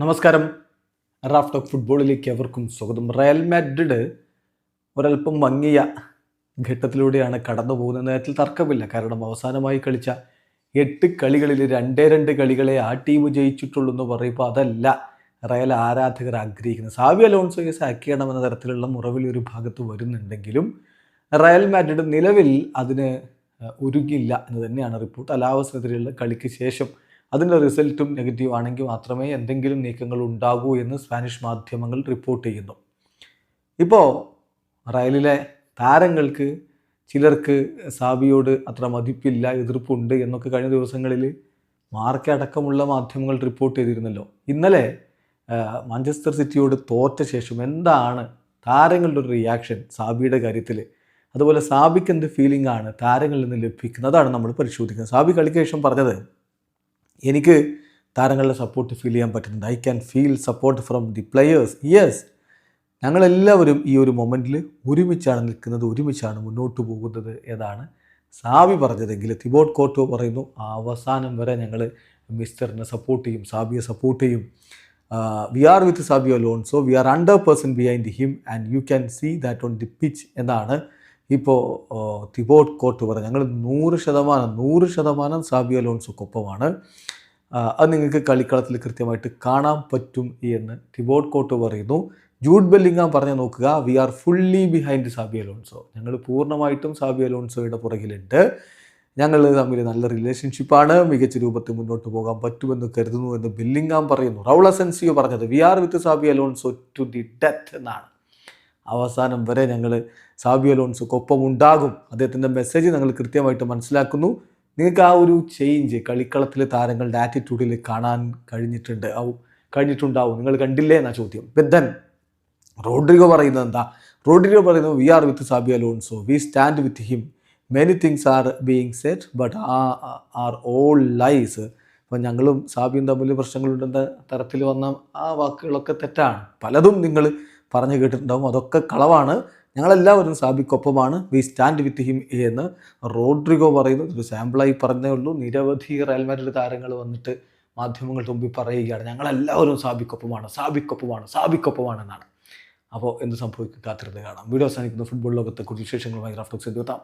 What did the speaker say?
നമസ്കാരം. Raf talk ഫുട്ബോളിലേക്ക് അവർക്കും സ്വാഗതം. റയൽ മാഡ്രിഡ് ഒരൽപ്പം മങ്ങിയ ഘട്ടത്തിലൂടെയാണ് കടന്നു പോകുന്നത്. നേരത്തിൽ തർക്കമില്ല. കാരണം അവസാനമായി കളിച്ച എട്ട് കളികളിൽ രണ്ടേ രണ്ട് കളികളെ ആ ടീം ജയിച്ചിട്ടുള്ളൂ എന്ന് പറയുമ്പോൾ അതല്ല റയൽ ആരാധകർ ആഗ്രഹിക്കുന്നത്. സാവി അലോൺസോയെ സാക്കിയണമെന്ന തരത്തിലുള്ള മുറവിൽ ഒരു ഭാഗത്ത് വരുന്നുണ്ടെങ്കിലും റയൽ മാഡ്രിഡ് നിലവിൽ അതിന് ഒരുങ്ങില്ല എന്ന് തന്നെയാണ് റിപ്പോർട്ട്. അലാവസിനെതിരെയുള്ള കളിക്ക് ശേഷം അതിന്റെ റിസൾട്ടും നെഗറ്റീവ് ആണെങ്കിൽ മാത്രമേ എന്തെങ്കിലും നീക്കങ്ങൾ ഉണ്ടാകൂ എന്ന് സ്പാനിഷ് മാധ്യമങ്ങൾ റിപ്പോർട്ട് ചെയ്യുന്നു. ഇപ്പോൾ റയലിലെ താരങ്ങൾക്ക് ചിലർക്ക് സാബിയോട് അത്ര മതിപ്പില്ല എതിർപ്പുണ്ട് എന്നൊക്കെ കഴിഞ്ഞ ദിവസങ്ങളിൽ മാർക്കടക്കമുള്ള മാധ്യമങ്ങൾ റിപ്പോർട്ട് ചെയ്തിരുന്നല്ലോ. ഇന്നലെ മാഞ്ചസ്റ്റർ സിറ്റിയോട് തോറ്റ ശേഷം എന്താണ് താരങ്ങളുടെ ഒരു റിയാക്ഷൻ സാബിയുടെ കാര്യത്തിൽ? അതുപോലെ സാബിക്ക് എന്ത് ഫീലിംഗ് ആണ് താരങ്ങളിൽ നിന്ന് ലഭിക്കുന്നത്? ലഭിക്കുന്നതാണ് നമ്മൾ പരിശോധിക്കുന്നത്. സാബി കളിക്ക് ശേഷം പറഞ്ഞത് എനിക്ക് താരങ്ങളുടെ സപ്പോർട്ട് ഫീൽ ചെയ്യാൻ പറ്റുന്നുണ്ട്. I can feel support from the players yes ഞങ്ങളെല്ലാവരും ഈ ഒരു മൊമെന്റിൽ ഒരുമിച്ചാണ് നിൽക്കുന്നത് ഒരുമിച്ചാണ് മുന്നോട്ട് പോകുന്നത് ഏതാണ് സാബി പറഞ്ഞതെങ്കിൽ തിബോട്ട് കോട്ടോ പറയുന്നു അവസാനം വരെ ഞങ്ങൾ മിസ്റ്ററിനെ സപ്പോർട്ട് ചെയ്യും സാബിയെ സപ്പോർട്ട് ചെയ്യും. We are with Xabi Alonso we are hundred percent behind him and you can see that on the pitch എന്നാണ് ഇപ്പോൾ തിബോട്ട് കോട്ട് പറഞ്ഞത് ഞങ്ങൾ നൂറ് ശതമാനം നൂറ് ശതമാനം സാബിയോ ലോൺസോക്കൊപ്പമാണ് അത് നിങ്ങൾക്ക് കളിക്കളത്തിൽ കൃത്യമായിട്ട് കാണാൻ പറ്റും എന്ന് റിബോർഡ് കോട്ട് പറയുന്നു. ജൂഡ് ബെല്ലിങ്ങാം പറഞ്ഞ് നോക്കുക we are fully behind Xabi Alonso ഞങ്ങൾ പൂർണമായിട്ടും സാബി അലോൺസോയുടെ പുറകിലുണ്ട്. ഞങ്ങൾ തമ്മിൽ നല്ല റിലേഷൻഷിപ്പാണ് മികച്ച രൂപത്തിൽ മുന്നോട്ട് പോകാൻ പറ്റുമെന്ന് കരുതുന്നു എന്ന് ബില്ലിംഗാം പറയുന്നു. റൗൾ അസൻസിയോ പറഞ്ഞത് we are with Xabi Alonso to the death എന്നാണ്. അവസാനം വരെ ഞങ്ങൾ സാബി അലോൺസോക്കൊപ്പം ഉണ്ടാകും. അദ്ദേഹത്തിന്റെ മെസ്സേജ് ഞങ്ങൾ കൃത്യമായിട്ട് മനസ്സിലാക്കുന്നു. നിങ്ങൾക്ക് ആ ഒരു ചേഞ്ച് കളിക്കളത്തിലെ താരങ്ങളുടെ ആറ്റിറ്റ്യൂഡിൽ കാണാൻ കഴിഞ്ഞിട്ടുണ്ട്. കഴിഞ്ഞിട്ടുണ്ടാവും. നിങ്ങൾ കണ്ടില്ലേ എന്നാ ചോദ്യം. ബെദ്ധൻ റോഡ്രിഗോ പറയുന്നത് എന്താ? റോഡ്രിഗോ പറയുന്നത് we are with Xabi Alonso we stand with him many things are being set but are all lies അപ്പം ഞങ്ങളും സാബിയും തമ്മിൽ പ്രശ്നങ്ങളുണ്ടെന്ന തരത്തിൽ വന്ന ആ വാക്കുകളൊക്കെ തെറ്റാണ്. പലതും നിങ്ങൾ പറഞ്ഞു കേട്ടിട്ടുണ്ടാവും. അതൊക്കെ കളവാണ്. ഞങ്ങളെല്ലാവരും സാബിക്കൊപ്പമാണ്. വി സ്റ്റാൻഡ് വിത്ത് ഹിം എന്ന് റോഡ്രിഗോ പറയുന്നു ഒരു സാമ്പിളായി പറഞ്ഞേ ഉള്ളൂ. നിരവധി റയൽ മാഡ്രിഡ് താരങ്ങൾ വന്നിട്ട് മാധ്യമങ്ങളുടെ മുമ്പിൽ പറയുകയാണ്. ഞങ്ങളെല്ലാവരും സാബിക്കൊപ്പമാണ്. സാബിക്കൊപ്പമാണ്. സാബിക്കൊപ്പമാണ് എന്നാണ്. അപ്പോൾ എന്ത് സംഭവിക്കും? കാത്തിരുന്ന് കാണാം. വീഡിയോ അവസാനിക്കുന്ന. ഫുട്ബോൾ ലോകത്തെ കൂടുതൽ വിശേഷങ്ങളുമായി റാഫ്റ്റോക്സ് എത്താം.